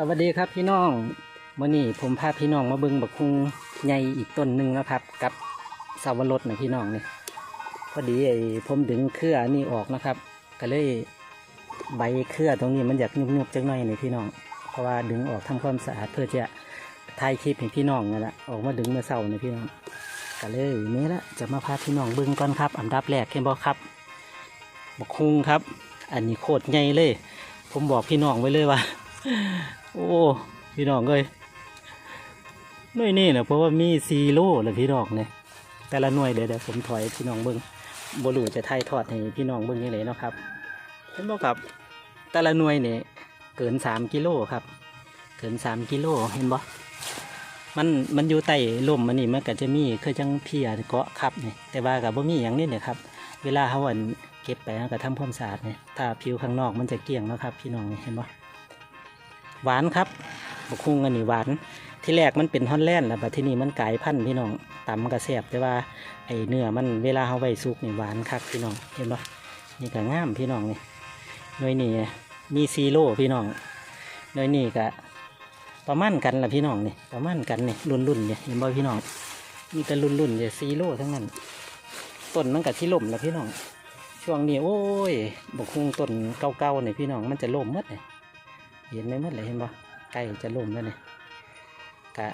สวัสดีครับพี่น้องมื่อนี้ผมพาพี่น้องมาเบิ่งบักคุงใหญ่อีกต้นหนึ่งนะครับ กับสาวรสนะพี่น้องเนี่ยพอดีไอ้ผมดึงเครือนี่ออกนะครับ ก็เลยใบเครือตรงนี้มันอยากยุบๆจังหน่อยนี่พี่น้อง เพราะว่าดึงออกทำความสะอาดเพื่อจะถ่ายคลิปให้พี่น้องนั่นแหละออกมาดึงเมื่อเช้านี่พี่น้องก็เลยนี่ละจะมาพาพี่น้องเบิ่งก่อนครับอันดับแรกเห็นบ่ครับบักคุงครับ อันนี้โคตรใหญ่เลย ผมบอกพี่น้องไว้เลยว่า โอ้พี่น้องเลยหน่วยนี่นะเพราะว่ามีซีโร่เลยพี่น้องเนี่ยแต่ละหน่วยเดี๋ยวเดี๋ยวผมถอยพี่น้องเบิ้งบรูจะถ่ายทอดให้พี่น้องเบิ้งยังไงเนาะครับเห็นบอกครับ แต่ละหน่วยเนี่ยเกินสามกิโลครับ เกินสามกิโลเห็นบ่มันมันอยู่ใต้ลมมันนี่มันก็จะมีคือจังเพียเกาะครับเนี่ยแต่ว่ากับบ่มีอย่างนี้เนี่ยครับ เวลาเขาอันเก็บไปเขาก็ทำความสะอาดเนี่ยถ้าผิวข้างนอกมันจะเกลี่ยงนะครับ พี่น้องนี่เห็นบ่ หวานครับบกคุงอันนี้หวาน ที่แรกมันเป็นฮอนแลนด์แล้วบัดที่นี่มันกลายพันธุ์พี่น้องตำกระแสบแต่ว่าไอเนื้อมันเวลาเอาไว้สุกนี่หวานคักพี่น้องเห็นปะนี่ก็ง่ามพี่น้องนี่หน่วยนี่มีซีโร่พี่น้องหน่วยนี่ก็ประมาณกันละพี่น้องนี่ประมาณกันนี่รุ่นรุ่นเนี่ยเห็นบ่พี่น้องมีแต่รุ่นรุ่นเนี่ยซีโร่ทั้งนั้นต้นมันกับที่ล่มแล้วพี่น้อง ช่วงนี้โอ้ยบกคุงต้นเก่าๆเนี่ยพี่น้องมันจะล่มมดเลย เห็นไหมหมดเลยเห็นปะใกล้จะล่มแล้วเนี่ยกะ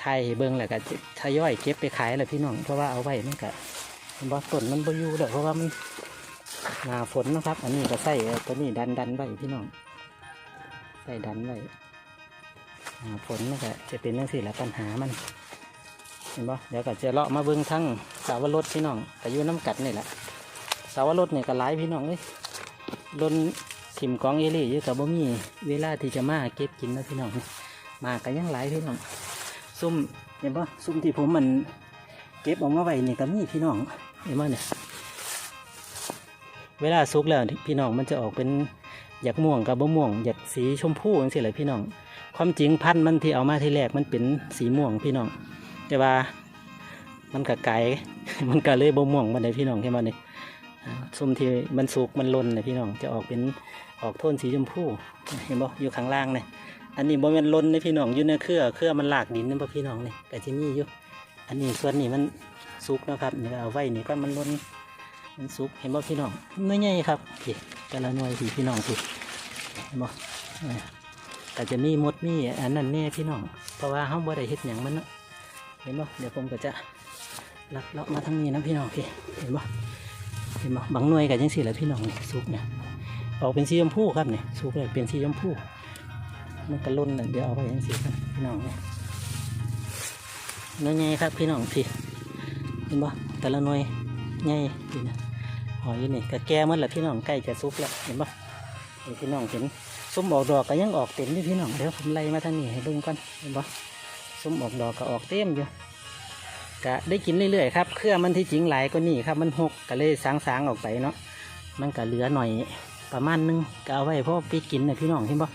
ไทยเบิ้งแหละกะทยอยเก็บไปขายแหละพี่น้องเพราะว่าเอาไว้มันกะเห็นปะต้นมันบอยู่แล้วเพราะว่ามันหนาฝนนะครับ อันนี้ก็ใส่ตัวนี้ดันดันไว้พี่น้องใส่ดันไว้หนาฝนมันก็จะเป็นเรื่องสิแหละปัญหามันเห็นปะเดี๋ยวก็จะเลาะมาเบิ้งทั้งสาวรสพี่น้องแต่อยู่น้ำกัดนี่แหละสาวรสเนี่ยก็หลายพี่น้องเลยลน ทิมกองเอลี่อยู่กับบ่มีเวลาที่จะมาเก็บกินนะพี่น้องมากันยังหลายพี่น้องซุ่มเห็นปะซุ่มที่ผมมันเก็บออกมาไว้นี่ก็มีพี่น้องเห็นปะเนี่ยเวลาสุกแล้วพี่น้องมันจะออกเป็นอยากม่วงกับบ่ม่วงอยากสีชมพูอย่างเสียเลยพี่น้อง ความจริงพันธุ์มันที่เอามาที่แรกมันเป็นสีม่วงพี่น้อง แต่ว่ามันก็ไก่มันก็เลยบ่ม่วงมันเลยพี่น้องเห็นปะเนี่ย อ่าซุ่มที่มันสุกมันล่นเลยพี่น้องจะออกเป็นออกโทนสีชมพูเห็นบ่อยู่ข้างล่างเนี่ยอันนี้บ่ม่นล้นในพี่น้องอยู่ในเครือเครือมันหลากดินนั่นบ่พี่น้องนี่ก็จะมีอยู่อันนี้ส่วนนี้มันสุกนะครับนี่ก็เอาไว้นี่ก็มันล้นมันสุกเห็นบ่พี่น้องหน่วยใหญ่ครับพี่แต่ละหน่วยพี่พี่น้องพี่เห็นบ่เนี่จะมีมดมีอันนั้นแน่พี่น้อง เพราะว่าเฮาบ่ได้เฮ็ดหยังมันเนาะเห็นบ่เดี๋ยวผมก็จะลักเลาะมาทางนี้นะพี่น้องพี่เห็นบ่ เห็นบ่บางหน่วยก็จังซี่แหละพี่น้องนี่สุกเนี่ยออกเป็นสีชมพูครับเนี่ยสุกเลยเป็นสีชมพูมันกระล้นน่ะเดี๋ยวเอาไปยังสีกันพี่น้องเนี่ยน้อยใหญ่ครับพี่น้องพี่เห็นบ่แต่ละหน่วยใหญ่พี่นะหอยนี่ก็แก่มันแหละพี่น้องใกล้จะสุกแล้วเห็นบ่นี่พี่น้องเห็นส้มออกดอกก็ยังออกเต็มอยู่พี่น้องเดี๋ยวผมไล่มาทางนี้ให้เบิ่งก่อนเห็นบ่ส้มออกดอกก็ออกเต็มอยู่ ก็ได้กินเรื่อยๆครับ เครือมันที่จริงหลายกว่านี้ครับ มันหกก็เลยสางๆออกไปเนาะ มันก็เหลือหน่อยประมาณหนึงก็เอาไว้เพราะไปกินนะพี่น้องเห็นบ่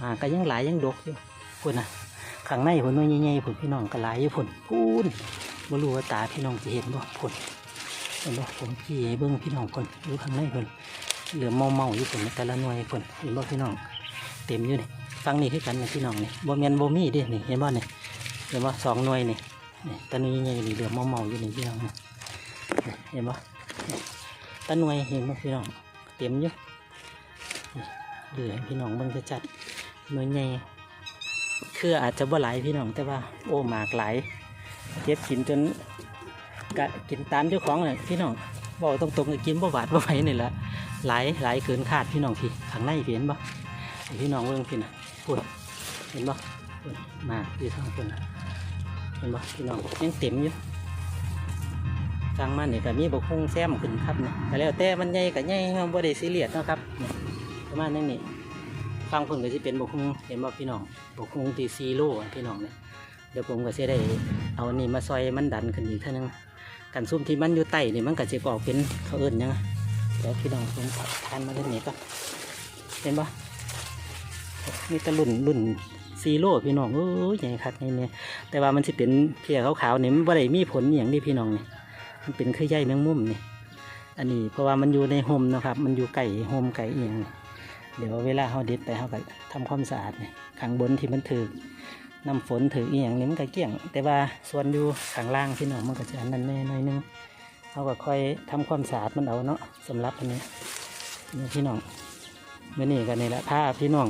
อ่าก็ยังหลายยังดกอยู่พุ่นนะข้างในพุ่นน้อยใหญ่ๆพุ่นพี่น้องก็หลายอยู่พุ่นพูนบรูว่าตาพี่น้องจะเห็นบ่พุ่นเห็นบ่ผมขี่เบิ่งพี่น้องพุ่นอยู่ข้างในพุ่นเหลือเมาเมาๆอยู่พุ่นแต่ละหน่วยพุ่นเห็นบ่พี่น้อง เต็มอยู่นี่ฟังนี่คือกันนะพี่น้องนี่บ่แม่นบ่มีเด้นี่เห็นบ่นี่เห็นบ่สองหน่วยนี่ นี่ตาหน่วยใหญ่นี่เหลือมเมาๆอยู่นี่พี่น้องนี่นี่เห็นบ่นี่ตาหน่วยเห็นบ่พี่น้องเต็มอยู่เหลือพี่น้องเบิ่งจะจัดหน่วยใหญ่คืออาจจะบ่หลายพี่น้องแต่ว่าโอ้หมากหลายเก็บกินจนกะกินตามเจ้าของเลยพี่น้องบอกตรงๆเลยกินบ่หวาดบ่ไหวนี่แหละหลายหลายเกินคาดพี่น้องพี่ข้างในพี่เห็นบ่พี่น้องเบิ่งพี่นะพูดเห็นบ่พูดหมากอยู่ทางคนน่ะ เห็นบ่พี่น้องยังเต็มอยู่ทางมันนี่ยก็มีบกคงแซมขึ้นครับเนี่ยแต่แล้วแต่มันใหญ่กับใหญ่เราบ่ได้ซีเรียสนะครับเนี่ยประมาณนั้นนี่ฟังเพิ่นก็สิเป็นบกฮุงเห็นบ่พี่น้องบกฮุงตีซีโร่พี่น้องเนี่ยเดี๋ยวผมก็สิได้เอาอันนี้มาซอยมันดันขึ้นอีกเท่านึงกันซุ่มที่มันอยู่ใต้นี่มันก็สิออกเป็นเขาเอิ้นยังอะเดี๋ยวพี่น้องผมทานมาเล่นนี้ก็เห็นบ่มีแตะลุ่นรุ่น ซีโร่พี่น้องเอ้ยใหญ่คักนี่เนี่ยแต่ว่ามันสิเป็นเพียขาวๆเนี่มันบ่ได้มีผลอย่างที่พี่น้องเนี่ยมันเป็นคือใยแมงมุมนี่ยอันนี้เพราะว่ามันอยู่ในโฮมนะครับ มันอยู่ไก่โฮมไก่เอียงเดี๋ยวเวลาเฮาเด็ดไปเฮาก็ทำความสะอาดเนี่ยข้างบนที่มันถือน้ำฝนถืออียงนี่มันก็เกลี้ยง แต่ว่าส่วนอยู่ข้างล่างพี่น้องมันก็จะอันนั้นแน่หน่อยนึงเฮาก็ค่อยทำความสะอาดมันเอาเนาะสำหรับอันนี้นี่พี่น้องเมื่อนี้กันนี่แหละพาพี่น้อง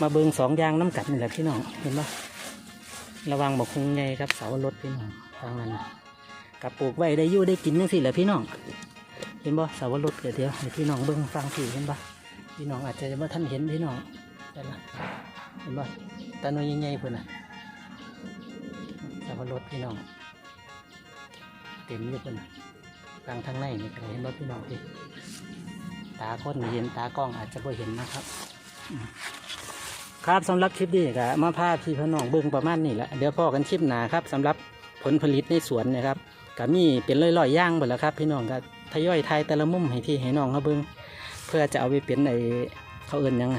มาเบิงสองยางน้ำกัดนี่แหละพี่น้องเห็นปะระวังบอกคงไงครับเสารถพี่น้องทางนั้นกับปลูกไว้ได้ยู่ได้กินจังสิแหละพี่น้อง เห็นบ่เสาวรถเดี๋ยวเดี๋ยวให้พี่น้องเบิ้งฟังผีเห็นปะพี่น้องอาจจะว่าท่านเห็นพี่น้องแต่ละเห็นบ่ตาหน่ยใหญ่ๆเพื่อนน่ะเสาวรถพี่น้องเต็มอยู่เพื่อน่ะกลางทางในนี่เห็นบ่พี่น้องพี่ตาคนนี่เห็นตากล้องอาจจะไม่เห็นนะครับ ครับสำหรับคลิปนี้ก็มาพาพี่พี่น้องเบิ้งประมาณนี้แหละเดี๋ยวพ่อกันคลิปหนาครับสำหรับผลผลิตในสวนนะครับก็มีเป็นร้อยๆย่างหมดแล้วครับ พี่น้องก็ทยอยไทยแต่ละมุมให้พี่ให้น้องเขาเบิ่งเพื่อจะเอาไปเป็นไอเขาเอิ้นยัง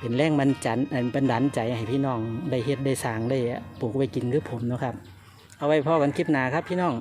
เป็นแรงบันจันเอิ่นบันดาลใจให้พี่น้องได้เฮ็ดได้สางได้ปลูกไว้กินคือผมนะครับ เอาไว้พ่อกันคลิปหนาครับพี่น้อง